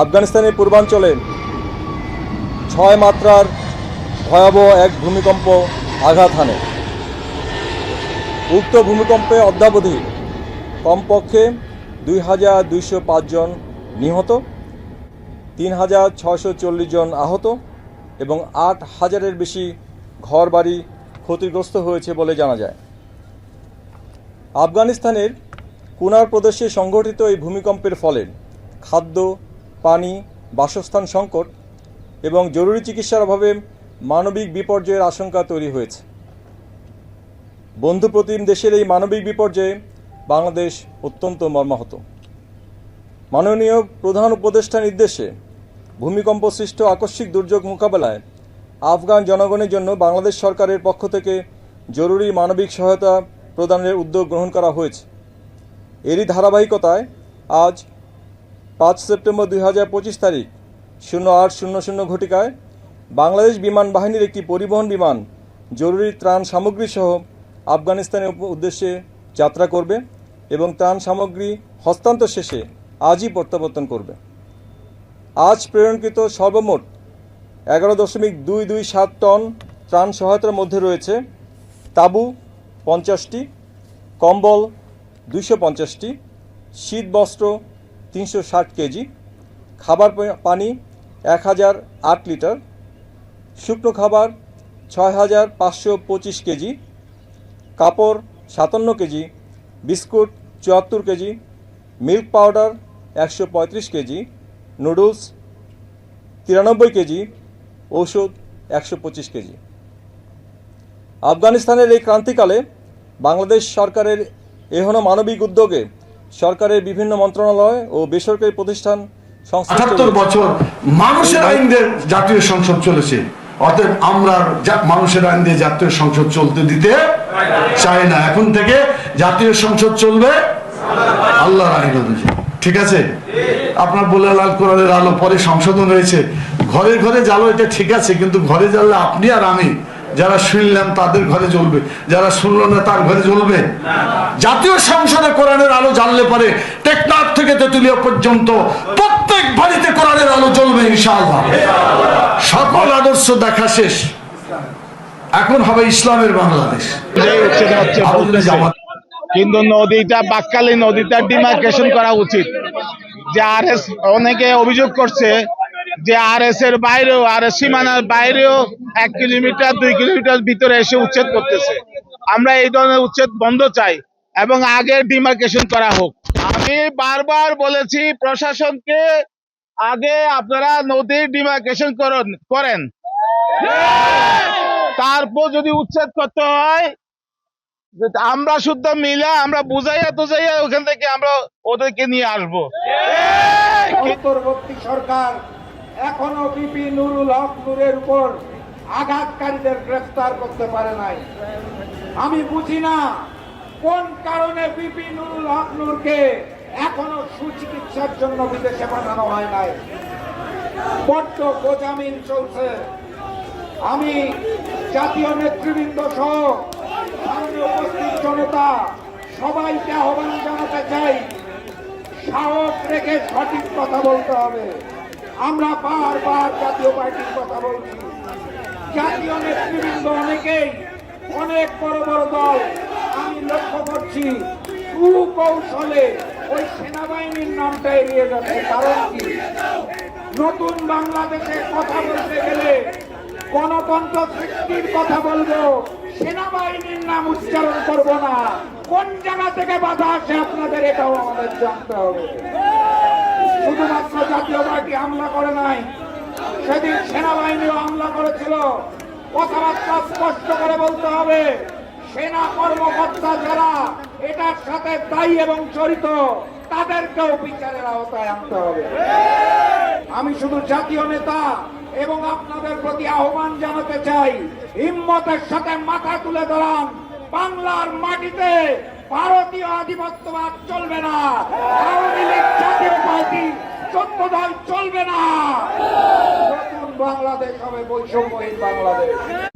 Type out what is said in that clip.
আফগানিস্তানের পূর্বাঞ্চলে ছয় মাত্রার ভয়াবহ এক ভূমিকম্প আঘাত হানে। উক্ত ভূমিকম্পে অদ্যাবধি কমপক্ষে দুই হাজার দুইশো জন নিহত, তিন হাজার ছশো চল্লিশ জন আহত এবং আট হাজারের বেশি ঘরবাড়ি ক্ষতিগ্রস্ত হয়েছে বলে জানা যায়। আফগানিস্তানের কুনার প্রদেশে সংঘটিত এই ভূমিকম্পের ফলে খাদ্য পানি, বাসস্থান সংকট এবং জরুরি চিকিৎসার অভাবে মানবিক বিপর্যয়ের আশঙ্কা তৈরি হয়েছে। বন্ধুপ্রতিম দেশের এই মানবিক বিপর্যয়ে বাংলাদেশ অত্যন্ত মর্মাহত। মাননীয় প্রধান উপদেষ্টা নির্দেশে ভূমিকম্প সৃষ্ট আকস্মিক দুর্যোগ মোকাবেলায় আফগান জনগণের জন্য বাংলাদেশ সরকারের পক্ষ থেকে জরুরি মানবিক সহায়তা প্রদানের উদ্যোগ গ্রহণ করা হয়েছে। এরই ধারাবাহিকতায় আজ পাঁচ সেপ্টেম্বর দুই হাজার পঁচিশ তারিখ, শূন্য আট শূন্য শূন্য ঘটিকায় বাংলাদেশ বিমান বাহিনীর একটি পরিবহন বিমান জরুরি ত্রাণ সামগ্রী সহ আফগানিস্তানের উদ্দেশ্যে যাত্রা করবে এবং ত্রাণ সামগ্রী হস্তান্তর শেষে আজই প্রত্যাবর্তন করবে। আজ প্রেরণকৃত সর্বমোট এগারো দশমিক দুই দুই সাত টন ত্রাণ সহায়তার মধ্যে রয়েছে তাঁবু পঞ্চাশটি, কম্বল দুইশো পঞ্চাশটি শীত বস্ত্র তিনশো ষাট কেজি, খাবার পানি এক হাজার আট লিটার, শুকনো খাবার ছয় হাজার পাঁচশো পঁচিশ কেজি, কাপড় সাতান্ন কেজি, বিস্কুট চুয়াত্তর কেজি, মিল্ক পাউডার একশো পঁয়ত্রিশ কেজি, নুডলস তিরানব্বই কেজি, ঔষধ একশো পঁচিশ কেজি। আফগানিস্তানের এই ক্রান্তিকালে বাংলাদেশ সরকারের এহনো মানবিক উদ্যোগে সরকারের বিভিন্ন মন্ত্রণালয় ও বেসরকারি প্রতিষ্ঠান আঠাত্তর বছর মানুষের আইন দিয়ে জাতীয় সংসদ চলেছে। অতএব আমরা মানুষের আইন দিয়ে জাতীয় সংসদ চলতে দিতে চাই না। এখন থেকে জাতীয় সংসদ চলবে আল্লাহর আইন অনুযায়ী। ঠিক আছে? আপনার বলে লাল কোরআনের আলো পরে সংশোধন হয়েছে। ঘরে ঘরে জ্বালো এটা ঠিক আছে কিন্তু ঘরে জ্বাললে আপনি আর আমি যারা শুনলাম তাদের ঘরে জ্বলবে। যারা শুনলো না তার ঘরে জ্বলবে। জাতীয় সংসদে কোরআনের আলো জ্বাললে পরে টেকনাফ থেকে তেতুলিয়া পর্যন্ত প্রত্যেক বাড়িতে কোরআনের আলো জ্বলবে ইনশাআল্লাহ। সকল আদর্শ দেখা শেষ। এখন হবে ইসলামের বাংলাদেশ। কিন্তু নদীটা বাক্কালি নদীটা ডিমার্কেশন করা উচিত। যে আর এস অনেকে অভিযোগ করছে যে আর এস এর বাইরেও আর এস সীমানার বাইরেও এক কিলোমিটার, দুই কিলোমিটার ভিতরে এসে উচ্ছেদ করতেছে। আমরা এই ধরনের উচ্ছেদ বন্ধ চাই এবং আগে ডিমার্কেশন করা হোক। আমি বারবার বলেছি, প্রশাসনকে আগে আপনারা নদীর ডিমার্কেশন করুন, করেন। তারপর যদি উচ্ছেদ করতে হয়, আমরা শুদ্ধ মিলে আমরা বুঝাইয়া তুজাইয়া ওখান থেকে আমরা ওদেরকে নিয়ে আসব। অন্তর্বর্তী সরকার এখনও বিপি নুরুল হক নূরের উপর আঘাতকারীদের গ্রেফতার করতে পারে নাই। আমি বুঝি না কোন কারণে বিপি নুরুল হক এখনও সুচিকিৎসার জন্য বিদেশে পাঠানো হয় নাই। বড্ড গোজামিন চলছে। আমি জাতীয় নেতৃবৃন্দ সহ উপস্থিত জনতা সবাইকে আহ্বান জানাতে চাই, সাহস রেখে সঠিক কথা বলতে হবে। আমরা বারবার জাতীয় পার্টির কথা বলছি। জাতীয় নেতৃবৃন্দ অনেকেই, অনেক বড় বড় দল, আমি লক্ষ্য করছি, সুকৌশলে ওই সেনাবাহিনীর নামটা এড়িয়ে যাচ্ছে। কারণ কি? নতুন বাংলাদেশে কথা বলতে গেলে গণতন্ত্র সৃষ্টির কথা বলব, সেনাবাহিনীর নাম উচ্চারণ করব না। কোন জায়গা থেকে বাধা আসে আপনাদের এটাও আমাদের জানতে হবে। শুধুমাত্র জাতীয় পার্টি হামলা করে নাই সেদিন সেনাবাহিনীও হামলা করেছিল। কথাবার্তা স্পষ্ট করে বলতে হবে, সেনা কর্মকর্তা যারা এটার সাথে দায়ী এবং জড়িত, তাদেরকেও বিচারের আওতায় আনতে হবে। আমি শুধু জাতীয় নেতা এবং আপনাদের প্রতি আহ্বান জানাতে চাই, হিম্মতের সাথে মাথা তুলে দাঁড়ান। বাংলার মাটিতে ভারতীয় আধিপত্যবাদ চলবে না। আওয়ামী লীগ জাতীয় পার্টি চোদ্দ দল চলবে না। বাংলাদেশ হবে বৈষম্যহীন বাংলাদেশ।